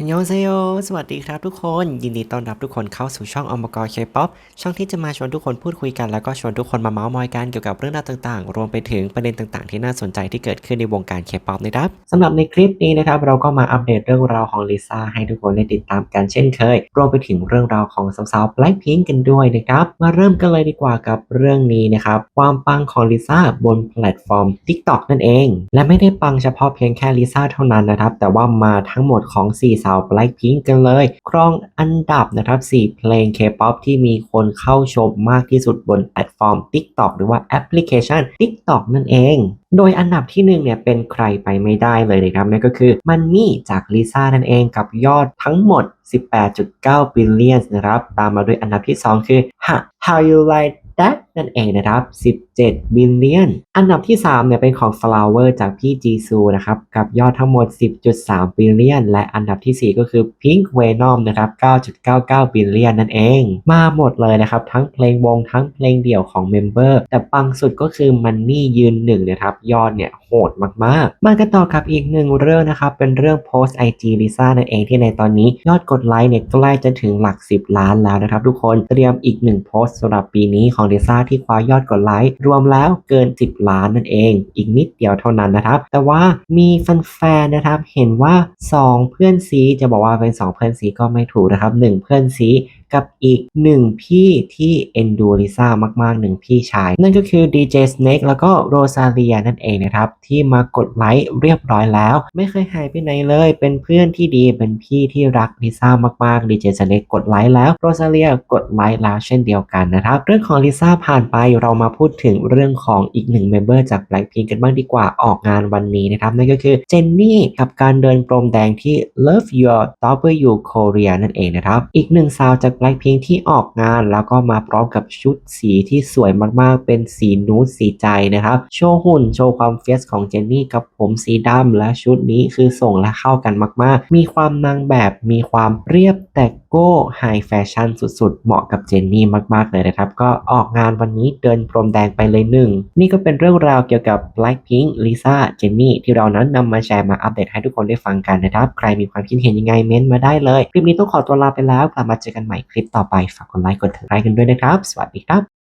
ฮันยองเซโยสวัสดีครับทุกคน ยินดีต้อนรับทุกคนเข้าสู่ช่องอมกรเคป๊อปช่องที่จะมาชวนทุกคนพูดคุยกันแล้วก็ชวนทุกคนมาเมาส์มอยกันเกี่ยวกับเรื่องราวต่างๆ รวมไปถึงประเด็นต่างๆ ที่น่าสนใจที่เกิดขึ้นในวงการเคป๊อปนะครับสำหรับในคลิปนี้นะครับเราก็มาอัปเดตเรื่องราวของลิซ่าให้ทุกคนได้ติดตามกันเช่นเคย รวมไปถึงเรื่องราวของสาวๆ Blackpink กันด้วยนะครับ มาเริ่มกันเลยดีกว่ากับเรื่องนี้นะครับความปังของลิซ่าบนแพลตฟอร์ม TikTok นั่นเอง และไม่ได้ปังเฉพาะเพียงแค่ลิซ่าเท่านั้นนะครับแต่ว่ามาทั้งหมดของ4าว Blackpink กันเลย ครองอันดับนะครับ 4 เพลง K-POP ที่มีคนเข้าชมมากที่สุดบนแพลตฟอร์ม TikTok หรือว่าแอปพลิเคชัน TikTok นั่นเอง โดยอันดับที่ 1 เนี่ย เป็นใครไปไม่ได้เลยนะครับ นั่นก็คือมันนี่จากลิซ่านั่นเองกับยอดทั้งหมด 18.9 billion นะครับ ตามมาด้วยอันดับที่ 2 คือ Ha- How You Like That นั่นเองนะครับ 17 billion อันดับที่3เนี่ยเป็นของ Flower จากพี่จีซูนะครับกับยอดทั้งหมด 10.3 billion และอันดับทีสี่ 4 ก็คือ Pink Venom นะครับ 9.99 billion นั่นเอง มาหมดเลยนะครับ ทั้งเพลงวงทั้งเพลงเดี่ยวของเมมเบอร์แต่ปังสุดก็คือมันนี่ยืนหนึ่งนะครับ ยอดเนี่ยโหดมากๆ มากันต่อกับอีกหนึ่งเรื่องนะครับ เป็นเรื่องโพสต์ IG ลิซ่านั่นเองที่ในตอนนี้ยอดกดไลค์เนี่ยใกล้จะถึงหลัก 10 ล้านแล้วนะครับทุกคนเตรียมอีกหนึ่งโพสต์สำหรับปีนี้ของลิซ่าที่คว้ายอดกดไลค์รวมแล้วเกิน 10 ล้านนั่นเอง อีกนิดเดียวเท่านั้นนะครับ แต่ว่ามีแฟนๆนะครับเห็นว่า 2 เพื่อนซีจะบอกว่าเป็น 2 เพื่อนซีก็ไม่ถูกนะครับ 1 เพื่อนซี กับอีกหนึ่งพี่ที่เอ็นดูลิซ่ามากๆหนึ่งพี่ชาย นั่นก็คือ DJ Snake แล้วก็โรซาเลียนั่นเองนะครับ ที่มากดไลค์เรียบร้อยแล้ว ไม่เคยหายไปไหนเลย เป็นเพื่อนที่ดีเป็นพี่ที่รักลิซ่ามากๆ DJ Snake กดไลค์แล้วโรซาเลียกดไลค์แล้วเช่นเดียวกันนะครับ เรื่องของลิซ่าผ่านไปเรามาพูดถึงเรื่องของอีกหนึ่งเมมเบอร์จาก Blackpink กันบ้างดีกว่าออกงานวันนี้นะครับนั่นก็คือเจนนี่กับการเดินพรมแดงที่ Love Your W Korea นั่นเองนะครับอีกหนึ่งสาวจาก Blackpink ที่ออกงาน แล้วก็มาพร้อมกับชุดสีที่สวยมากๆ เป็นสีนูดสีใจนะครับ โชว์หุ่นโชว์ความเฟียสของเจนนี่กับผมสีดำและชุดนี้คือส่งและเข้ากันมากๆ มีความนางแบบมีความเรียบแต่โก้ไฮแฟชั่นสุดๆ เหมาะกับเจนนี่มากๆเลยนะครับ ก็ออกงานวันนี้เดินพรมแดงไปเลยหนึ่ง นี่ก็เป็นเรื่องราวเกี่ยวกับ Blackpink Lisa เจนนี่ ที่เรานั้นนำมาแชร์มาอัปเดตให้ทุกคนได้ฟังกันนะครับ ใครมีความคิดเห็นยังไงเม้นต์มาได้เลย คลิปนี้ต้องขอตัวลาไปแล้ว กลับมาเจอกันใหม่คลิปต่อไปฝากกดไลค์กดถือไลค์กันด้วยนะครับ สวัสดีครับ